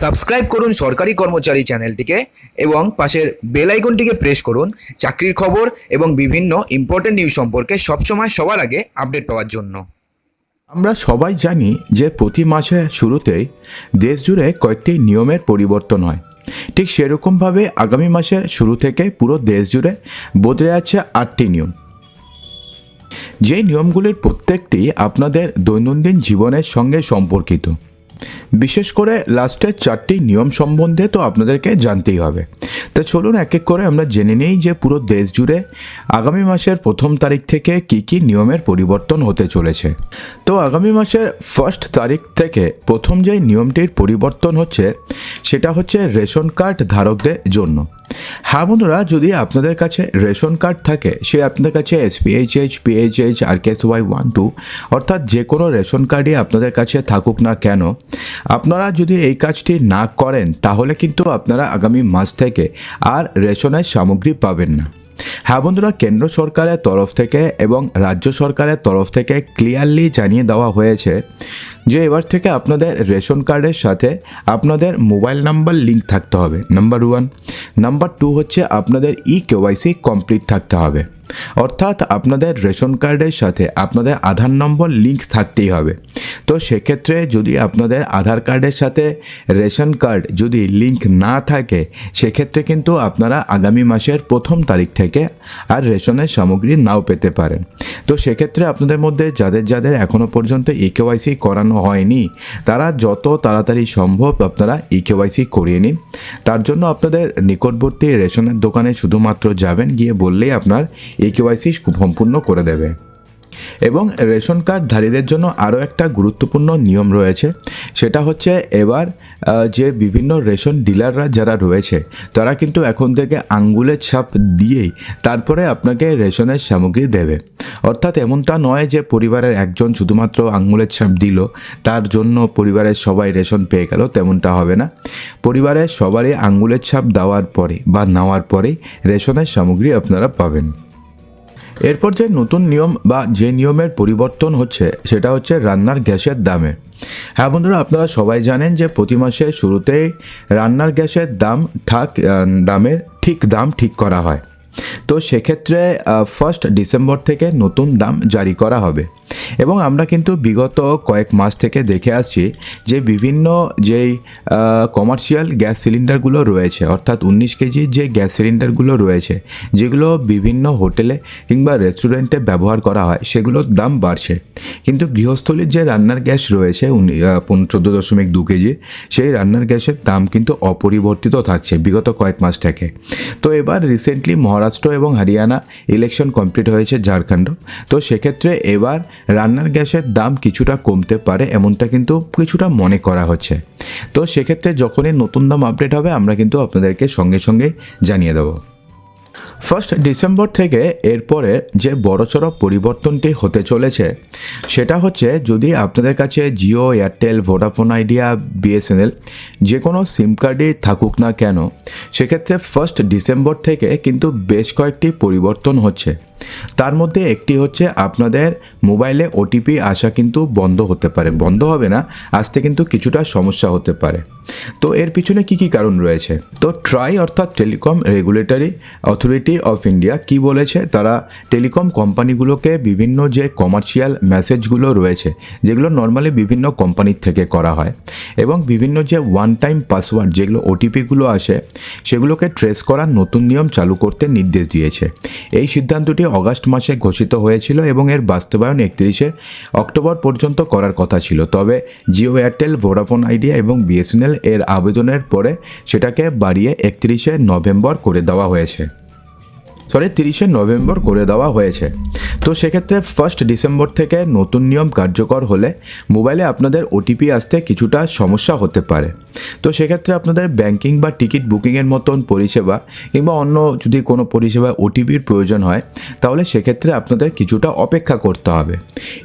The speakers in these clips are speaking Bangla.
সাবস্ক্রাইব করুন সরকারি কর্মচারী চ্যানেলটিকে এবং পাশের বেল আইকনটিকে প্রেস করুন চাকরির খবর এবং বিভিন্ন ইম্পর্টেন্ট নিউজ সম্পর্কে সবসময় সবার আগে আপডেট পাওয়ার জন্য। আমরা সবাই জানি যে প্রতি মাসের শুরুতেই দেশ জুড়ে কয়েকটি নিয়মের পরিবর্তন হয়। ঠিক সেরকমভাবে আগামী মাসের শুরু থেকে পুরো দেশ জুড়ে বদলে যাচ্ছে আটটি নিয়ম। যে নিয়মগুলির প্রত্যেকটি আপনাদের দৈনন্দিন জীবনের সঙ্গে সম্পর্কিত। বিশেষ করে লাস্টের চারটি নিয়ম সম্বন্ধে তো আপনাদেরকে জানতেই হবে। তো চলুন এক এক করে আমরা জেনে নিই যে পুরো দেশ জুড়ে আগামী মাসের প্রথম তারিখ থেকে কি কি নিয়মের পরিবর্তন হতে চলেছে। তো আগামী মাসের ফার্স্ট তারিখ থেকে প্রথম যে নিয়মটির পরিবর্তন হচ্ছে, সেটা হচ্ছে রেশন কার্ড ধারকদের জন্য। হ্যাঁ বন্ধুরা, যদি আপনাদের কাছে রেশন কার্ড থাকে, সে আপনাদের কাছে SPHH PHH R K Y one two অর্থাৎ যে কোনো রেশন কার্ডই আপনাদের কাছে থাকুক না কেন আপনারা যদি এই কাজটি না করেন, তাহলে কিন্তু আপনারা আগামী মাস থেকে আর রেশনের সামগ্রী পাবেন না। হ্যাঁ বন্ধুরা, কেন্দ্র সরকারের তরফ থেকে এবং রাজ্য সরকারের তরফ থেকে ক্লিয়ারলি জানিয়ে দেওয়া হয়েছে যে এবার থেকে আপনাদের রেশন কার্ডের সাথে আপনাদের মোবাইল নাম্বার লিঙ্ক থাকতে হবে। নাম্বার ওয়ান নাম্বার টু হচ্ছে আপনাদের ই কেওয়াইসি কমপ্লিট থাকতে হবে। অর্থাৎ আপনাদের রেশন কার্ডের সাথে আপনাদের আধার নম্বর লিঙ্ক থাকতেই হবে। তো সেক্ষেত্রে যদি আপনাদের আধার কার্ডের সাথে রেশন কার্ড যদি লিঙ্ক না থাকে, সেক্ষেত্রে কিন্তু আপনারা আগামী মাসের প্রথম তারিখ থেকে আর রেশনের সামগ্রী নাও পেতে পারেন। তো সেক্ষেত্রে আপনাদের মধ্যে যাদের যাদের এখনও পর্যন্ত ইকেওয়াইসি কেওয়াইসি করানো হয়নি, তারা যত তাড়াতাড়ি সম্ভব আপনারা ইকেওয়াইসি কেওয়াইসি করিয়ে নিন। তার জন্য আপনাদের নিকটবর্তী রেশনের দোকানে শুধুমাত্র যাবেন, গিয়ে বললেই আপনার ইকেওয়াইসি কেওয়াইসি সম্পূর্ণ করে দেবে। এবং রেশন কার্ডধারীদের জন্য আরও একটা গুরুত্বপূর্ণ নিয়ম রয়েছে। সেটা হচ্ছে এবার যে বিভিন্ন রেশন ডিলাররা যারা রয়েছে, তারা কিন্তু এখন থেকে আঙ্গুলের ছাপ দিয়েই তারপরে আপনাকে রেশনের সামগ্রী দেবে। অর্থাৎ এমনটা নয় যে পরিবারের একজন শুধুমাত্র আঙ্গুলের ছাপ দিল, তার জন্য পরিবারের সবাই রেশন পেয়ে গেল, তেমনটা হবে না। পরিবারের সবারই আঙ্গুলের ছাপ দেওয়ার পরে বা নেওয়ার পরেই রেশনের সামগ্রী আপনারা পাবেন। এরপর যে নতুন নিয়ম বা যে নিয়মের পরিবর্তন হচ্ছে, সেটা হচ্ছে রান্নার গ্যাসের দামে। হ্যাঁ বন্ধুরা, আপনারা সবাই জানেন যে প্রতি মাসে শুরুতেই রান্নার গ্যাসের দাম ঠাক দামের ঠিক দাম ঠিক করা হয়। তো সেক্ষেত্রে ফার্স্ট ডিসেম্বর থেকে নতুন দাম জারি করা হবে। এবং আমরা কিন্তু বিগত কয়েক মাস থেকে দেখে আসছি যে বিভিন্ন যেই কমার্শিয়াল গ্যাস সিলিন্ডারগুলো রয়েছে, অর্থাৎ উনিশ কেজির যে গ্যাস সিলিন্ডারগুলো রয়েছে, যেগুলো বিভিন্ন হোটেলে কিংবা রেস্টুরেন্টে ব্যবহার করা হয়, সেগুলোর দাম বাড়ছে। কিন্তু গৃহস্থলীর যে রান্নার গ্যাস রয়েছে চোদ্দ দশমিক দু কেজি, সেই রান্নার গ্যাসের দাম কিন্তু অপরিবর্তিত থাকছে বিগত কয়েক মাস থেকে। তো এবার রিসেন্টলি মহারাষ্ট্র এবং হরিয়ানা ইলেকশন কমপ্লিট হয়েছে ঝাড়খণ্ড। তো সেক্ষেত্রে এবার রান্নার গ্যাসের দাম কিছুটা কমতে পারে এমনটা কিন্তু কিছুটা মনে করা হচ্ছে। তো সেক্ষেত্রে যখনই নতুন দাম আপডেট হবে, আমরা কিন্তু আপনাদেরকে সঙ্গে সঙ্গে জানিয়ে দেবো। ফার্স্ট ডিসেম্বর থেকে এরপরে যে বড়সড় পরিবর্তনটি হতে চলেছে, সেটা হচ্ছে যদি আপনাদের কাছে Jio Airtel Vodafone Idea BSNL যে কোনো সিম কার্ডই থাকুক না কেন, সেক্ষেত্রে ফার্স্ট ডিসেম্বর থেকে কিন্তু বেশ কয়েকটি পরিবর্তন হচ্ছে। তার মধ্যে একটি হচ্ছে আপনাদের মোবাইলে ওটিপি আসা কিন্তু বন্ধ হতে পারে। বন্ধ হবে না, আসতে কিন্তু কিছুটা সমস্যা হতে পারে। তো এর পিছনে কি কি কারণ রয়েছে? তো ট্রাই অর্থাৎ telecom regulatory authority of India কি বলেছে? তারা টেলিকম কোম্পানিগুলোকে বিভিন্ন যে কমার্শিয়াল মেসেজগুলো রয়েছে, যেগুলো নর্মালি বিভিন্ন কোম্পানির থেকে করা হয় এবং বিভিন্ন যে ওয়ান টাইম পাসওয়ার্ড যেগুলো ওটিপিগুলো আসে, সেগুলোকে ট্রেস করার নতুন নিয়ম চালু করতে নির্দেশ দিয়েছে। এই সিদ্ধান্তটি অগাস্ট মাসে ঘোষিত হয়েছিল এবং এর বাস্তবায়ন একত্রিশে অক্টোবর পর্যন্ত করার কথা ছিল। তবে জিও এয়ারটেল, ভোডাফোন, আইডিয়া এবং বিএসএনএল এর আবেদনের পরে সেটাকে বাড়িয়ে একত্রিশে নভেম্বর করে দেওয়া হয়েছে। সরি, তিরিশে নভেম্বর করে দেওয়া হয়েছে। তো সেক্ষেত্রে ফার্স্ট ডিসেম্বর থেকে নতুন নিয়ম কার্যকর হলে মোবাইলে আপনাদের ওটিপি আসতে কিছুটা সমস্যা হতে পারে। তো সেক্ষেত্রে আপনাদের ব্যাংকিং বা টিকিট বুকিংয়ের মতন পরিষেবা কিংবা অন্য যদি কোনো পরিষেবা ওটিপির প্রয়োজন হয়, তাহলে সেক্ষেত্রে আপনাদের কিছুটা অপেক্ষা করতে হবে।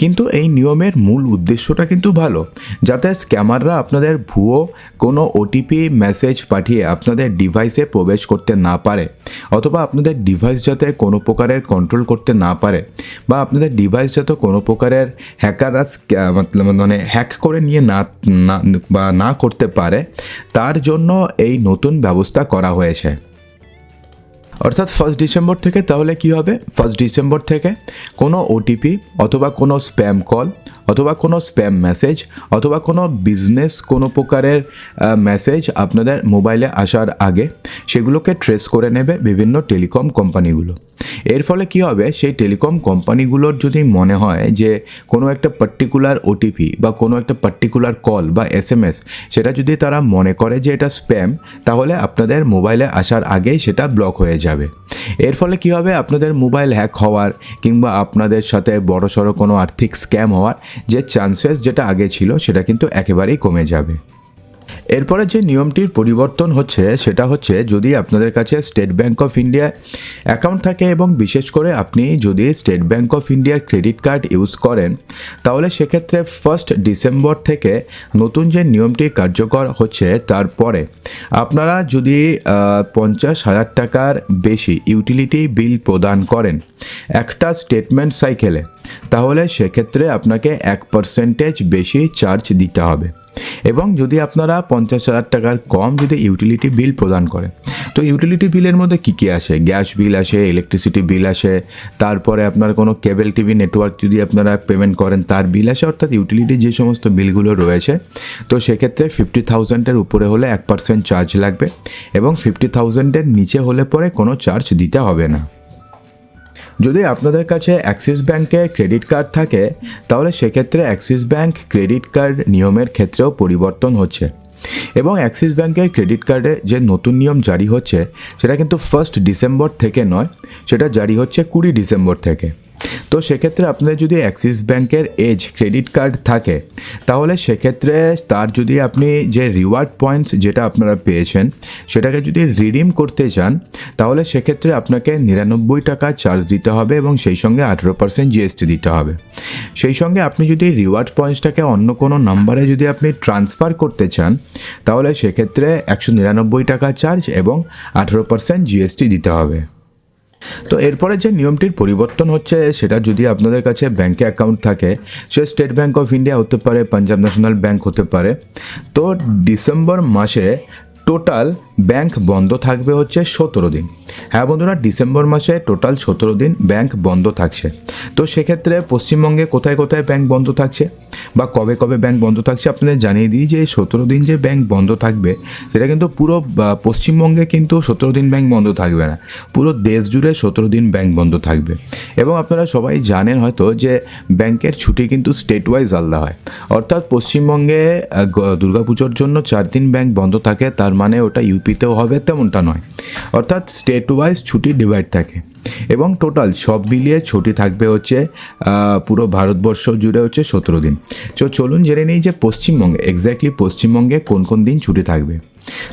কিন্তু এই নিয়মের মূল উদ্দেশ্যটা কিন্তু ভালো, যাতে স্ক্যামাররা আপনাদের ভুয়ো কোনো ওটিপি মেসেজ পাঠিয়ে আপনাদের ডিভাইসে প্রবেশ করতে না পারে, অথবা আপনাদের ডিভাইস যাতে কোনো প্রকারের কন্ট্রোল করতে না পারে। বা আপনাদের ডিভাইস যাতে কোনো প্রকারের হ্যাকাররা মানে হ্যাক করে নিয়ে না বা না করতে পারে, তার জন্য এই নতুন ব্যবস্থা করা হয়েছে। অর্থাৎ ফার্স্ট ডিসেম্বর থেকে তাহলে কি হবে? ফার্স্ট ডিসেম্বর থেকে কোনো ওটিপি অথবা কোনো স্প্যাম কল অথবা কোনো স্প্যাম মেসেজ অথবা কোনো বিজনেস কোনো প্রকারের মেসেজ আপনাদের মোবাইলে আসার আগে সেগুলোকে ট্রেস করে নেবে বিভিন্ন টেলিকম কোম্পানিগুলো এর ফলে কি হবে? সেই টেলিকম কোম্পানিগুলোর যদি মনে হয় যে কোনো একটা পার্টিকুলার ওটিপি বা কোনো একটা পার্টিকুলার কল বা এস এম এস সেটা যদি তারা মনে করে যে এটা স্প্যাম তাহলে আপনাদের মোবাইলে আসার আগেই সেটা ব্লক হয়ে যাবে। এর ফলে কি হবে? আপনাদের মোবাইল হ্যাক হওয়ার কিংবা আপনাদের সাথে বড় সড়ো কোনো আর্থিক স্ক্যাম হওয়ার যে চান্সেস যেটা আগে ছিল, সেটা কিন্তু একেবারেই কমে যাবে। এরপরে যে নিয়মটির পরিবর্তন হচ্ছে, সেটা হচ্ছে যদি আপনাদের কাছে স্টেট ব্যাঙ্ক অফ ইন্ডিয়ার অ্যাকাউন্ট থাকে এবং বিশেষ করে আপনি যদি স্টেট ব্যাঙ্ক অফ ইন্ডিয়ার ক্রেডিট কার্ড ইউজ করেন, তাহলে সেক্ষেত্রে ফার্স্ট ডিসেম্বর থেকে নতুন যে নিয়মটি কার্যকর হচ্ছে, তারপরে আপনারা যদি পঞ্চাশ হাজার টাকার বেশি ইউটিলিটি বিল প্রদান করেন, একটা স্টেটমেন্ট সাইকেলে তাহলে সেক্ষেত্রে আপনাকে এক পার্সেন্টেজ বেশি চার্জ দিতে হবে। এবং যদি আপনারা পঞ্চাশ হাজার টাকার কম যদি ইউটিলিটি বিল প্রদান করেন, তো ইউটিলিটি বিলের মধ্যে কী কী আসে? গ্যাস বিল আসে ইলেকট্রিসিটি বিল আসে, তারপরে আপনার কোনো কেবল টিভি নেটওয়ার্ক যদি আপনারা পেমেন্ট করেন, তার বিল আসে, অর্থাৎ ইউটিলিটি যে সমস্ত বিলগুলো রয়েছে, তো সেক্ষেত্রে ফিফটি থাউজেন্ডের উপরে হলে এক পার্সেন্ট চার্জ লাগবে এবং ফিফটি থাউজেন্ডের নিচে হলে পরে কোনো চার্জ দিতে হবে না। যদি আপনাদের কাছে অ্যাক্সিস ব্যাংকের ক্রেডিট কার্ড থাকে, তাহলে সেক্ষেত্রে অ্যাক্সিস ব্যাংক ক্রেডিট কার্ড নিয়মের ক্ষেত্রেও পরিবর্তন হচ্ছে। এবং অ্যাক্সিস ব্যাংকের ক্রেডিট কার্ডে যে নতুন নিয়ম জারি হচ্ছে, সেটা কিন্তু ফার্স্ট ডিসেম্বর থেকে নয়, সেটা জারি হচ্ছে কুড়ি ডিসেম্বর থেকে। তো সেক্ষেত্রে আপনাদের যদি অ্যাক্সিস ব্যাংকের এজ ক্রেডিট কার্ড থাকে, তাহলে সেক্ষেত্রে তার যদি আপনি যে রিওয়ার্ড পয়েন্টস যেটা আপনারা পেয়েছেন, সেটাকে যদি রিডিম করতে চান, তাহলে সেক্ষেত্রে আপনাকে নিরানব্বই টাকা চার্জ দিতে হবে এবং সেই সঙ্গে আঠেরো পার্সেন্ট জিএসটি দিতে হবে। সেই সঙ্গে আপনি যদি রিওয়ার্ড পয়েন্টসটাকে অন্য কোনো নাম্বারে যদি আপনি ট্রান্সফার করতে চান, তাহলে সেক্ষেত্রে একশো নিরানব্বই টাকা চার্জ এবং আঠেরো পার্সেন্ট জিএসটি দিতে হবে। তো এরপরে যে নিয়মটির পরিবর্তন হচ্ছে, সেটা যদি আপনাদের কাছে ব্যাংকে অ্যাকাউন্ট থাকে, সে স্টেট ব্যাঙ্ক অফ ইন্ডিয়া হতে পারে, পাঞ্জাব ন্যাশনাল ব্যাঙ্ক হতে পারে। তো ডিসেম্বর মাসে টোটাল ব্যাংক বন্ধ থাকবে হচ্ছে সতেরো দিন। হ্যাঁ বন্ধুরা, ডিসেম্বর মাসে টোটাল সতেরো দিন ব্যাংক বন্ধ থাকছে। তো সেক্ষেত্রে পশ্চিমবঙ্গে কোথায় কোথায় ব্যাংক বন্ধ থাকছে বা কবে কবে ব্যাংক বন্ধ থাকছে আপনাদের জানিয়ে দিই যে সতেরো দিন যে ব্যাংক বন্ধ থাকবে, সেটা কিন্তু পুরো পশ্চিমবঙ্গে কিন্তু সতেরো দিন ব্যাংক বন্ধ থাকবে না। পুরো দেশ জুড়ে সতেরো দিন ব্যাংক বন্ধ থাকবে। এবং আপনারা সবাই জানেন হয়তো যে ব্যাংকের ছুটি কিন্তু স্টেট ওয়াইজ আলাদা হয়। অর্থাৎ পশ্চিমবঙ্গে দুর্গাপুজোর জন্য চার দিন ব্যাংক বন্ধ থাকে, তার মানে ওটা ইউপিতেও হবে, তেমনটা নয়। অর্থাৎ স্টেট ওয়াইজ ছুটি ডিভাইড থাকে। এবং টোটাল সব মিলিয়ে ছুটি থাকবে হচ্ছে পুরো ভারতবর্ষ জুড়ে হচ্ছে সতেরো দিন। তো চলুন জেনে নিই যে পশ্চিমবঙ্গে এক্স্যাক্টলি পশ্চিমবঙ্গে কোন কোন দিন ছুটি থাকবে।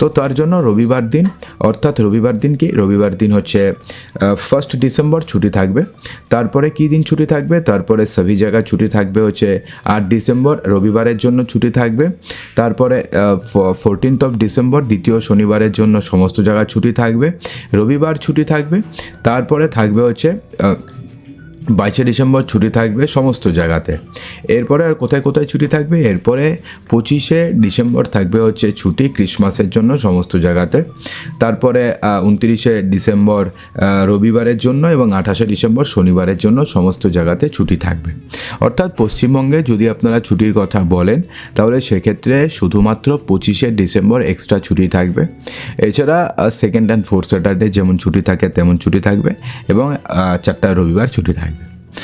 তো তার জন্য রবিবার দিন, অর্থাৎ রবিবার দিন কি? রবিবার দিন হচ্ছে ফার্স্ট ডিসেম্বর ছুটি থাকবে। তারপরে কি দিন ছুটি থাকবে? তারপরে সবই জায়গায় ছুটি থাকবে হচ্ছে আট ডিসেম্বর রবিবারের জন্য ছুটি থাকবে। তারপরে ফোরটিন্থ অফ ডিসেম্বর দ্বিতীয় শনিবারের জন্য সমস্ত জায়গায় ছুটি থাকবে। রবিবার ছুটি থাকবে। তারপরে থাকবে হচ্ছে বাইশে ডিসেম্বর ছুটি থাকবে সমস্ত জায়গাতে। এরপরে আর কোথায় কোথায় ছুটি থাকবে? এরপরে পঁচিশে ডিসেম্বর থাকবে হচ্ছে ছুটি ক্রিসমাসের জন্য সমস্ত জায়গাতে। তারপরে উনত্রিশে ডিসেম্বর রবিবারের জন্য এবং আঠাশে ডিসেম্বর শনিবারের জন্য সমস্ত জায়গাতে ছুটি থাকবে। অর্থাৎ পশ্চিমবঙ্গে যদি আপনারা ছুটির কথা বলেন, তাহলে সেক্ষেত্রে শুধুমাত্র পঁচিশে ডিসেম্বর এক্সট্রা ছুটি থাকবে। এছাড়া সেকেন্ড অ্যান্ড ফোর্থ স্যাটারডে যেমন ছুটি থাকে, তেমন ছুটি থাকবে এবং চারটা রবিবার ছুটি থাকবে।